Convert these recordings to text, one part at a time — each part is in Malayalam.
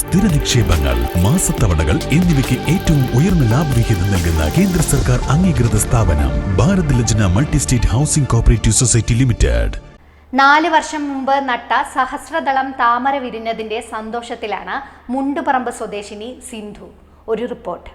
സ്ഥിര നിക്ഷേപങ്ങൾ മാസത്തവണകൾ എന്നിവയ്ക്ക് ഏറ്റവും ഉയർന്ന ലാഭവിഹിതം നൽകുന്ന കേന്ദ്ര സർക്കാർ അംഗീകൃത സ്ഥാപനം Bharat Lajna multi state housing cooperative society limited. നാല് വർഷം മുമ്പ് നട്ട സഹസ്രദളം താമര വിരിഞ്ഞതിന്റെ സന്തോഷത്തിലാണ് മുണ്ടുപറമ്പ് സ്വദേശിനി സിന്ധു. ഒരു റിപ്പോർട്ട്.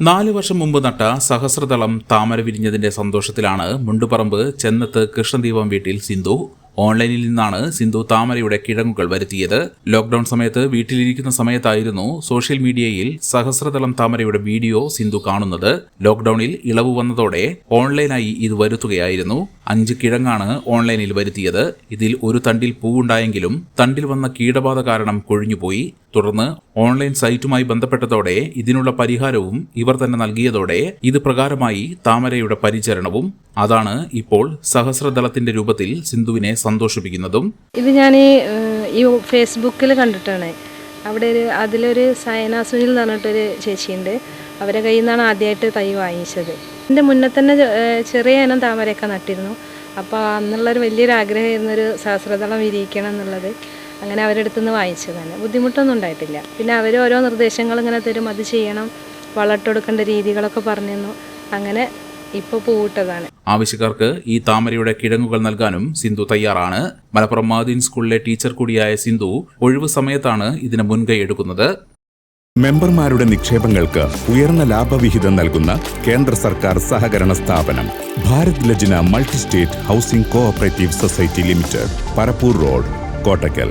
നാല് വർഷം മുമ്പ് നട്ട സഹസ്രദളം താമര വിരിഞ്ഞതിന്റെ സന്തോഷത്തിലാണ് മുണ്ടുപറമ്പ് ചെന്നത്ത് കൃഷ്ണദീപം വീട്ടിൽ സിന്ധു. ഓൺലൈനിൽ നിന്നാണ് സിന്ധു താമരയുടെ കിഴങ്ങുകൾ വരുത്തിയത്. ലോക്ഡൌൺ സമയത്ത് വീട്ടിലിരിക്കുന്ന സമയത്തായിരുന്നു സോഷ്യൽ മീഡിയയിൽ സഹസ്രതലം താമരയുടെ വീഡിയോ സിന്ധു കാണുന്നത്. ലോക്ഡൌണിൽ ഇളവ് വന്നതോടെ ഓൺലൈനായി ഇത് വരുത്തുകയായിരുന്നു. അഞ്ച് കിഴങ്ങാണ് ഓൺലൈനിൽ വരുത്തിയത്. ഇതിൽ ഒരു തണ്ടിൽ പൂവുണ്ടായെങ്കിലും തണ്ടിൽ വന്ന കീടബാധ കാരണം കൊഴിഞ്ഞുപോയി. തുടർന്ന് ഓൺലൈൻ സൈറ്റുമായി ബന്ധപ്പെട്ടതോടെ ഇതിനുള്ള പരിഹാരവും ഇവർ തന്നെ നൽകിയതോടെ ഇത് പ്രകാരമായി താമരയുടെ പരിചരണവും അതാണ് ഇപ്പോൾ സഹസ്രദളത്തിന്റെ രൂപത്തിൽ സിന്ധുവിനെ സന്തോഷിപ്പിക്കുന്നതും. ഇത് ഞാൻ ഈ ഫേസ്ബുക്കിൽ കണ്ടിട്ടാണ്. അവിടെ ഒരു അതിലൊരു സയന സുനിൽ എന്ന് പറഞ്ഞിട്ടൊരു ചേച്ചിയുണ്ട്. അവരെ കയ്യിൽ നിന്നാണ് ആദ്യമായിട്ട് തൈ വാങ്ങിച്ചത്. എന്റെ മുന്നേ തന്നെ ചെറിയ ഇനം താമരയൊക്കെ നട്ടിരുന്നു. അപ്പോൾ അന്നുള്ളൊരു വലിയൊരു ആഗ്രഹമായിരുന്നു ഒരു സഹസ്രദളം വിരിയിക്കണം എന്നുള്ളത്. അങ്ങനെ അവരുടെ അടുത്ത് നിന്ന് വാങ്ങിച്ചതാണ് ബുദ്ധിമുട്ടൊന്നും ഉണ്ടായിട്ടില്ല. പിന്നെ അവർ ഓരോ നിർദ്ദേശങ്ങൾ ഇങ്ങനെ തരും. അത് ചെയ്യണം. വളർത്തെടുക്കേണ്ട കൊടുക്കേണ്ട രീതികളൊക്കെ പറഞ്ഞു തന്നു അങ്ങനെ ഇപ്പോൾ പൂവിട്ടതാണ്. ആവശ്യക്കാർക്ക് ഈ താമരയുടെ കിഴങ്ങുകൾ നൽകാനും സിന്ധു തയ്യാറാണ്. മലപ്പുറം മാദീൻ സ്കൂളിലെ ടീച്ചർ കൂടിയായ സിന്ധു ഒഴിവു സമയത്താണ് ഇതിന് മുൻകൈ എടുക്കുന്നത്. മെമ്പർമാരുടെ നിക്ഷേപങ്ങൾക്ക് ഉയർന്ന ലാഭവിഹിതം നൽകുന്ന കേന്ദ്ര സർക്കാർ സഹകരണ സ്ഥാപനം Bharat Lajna multi state housing cooperative society limited Parappur road Kottakkal.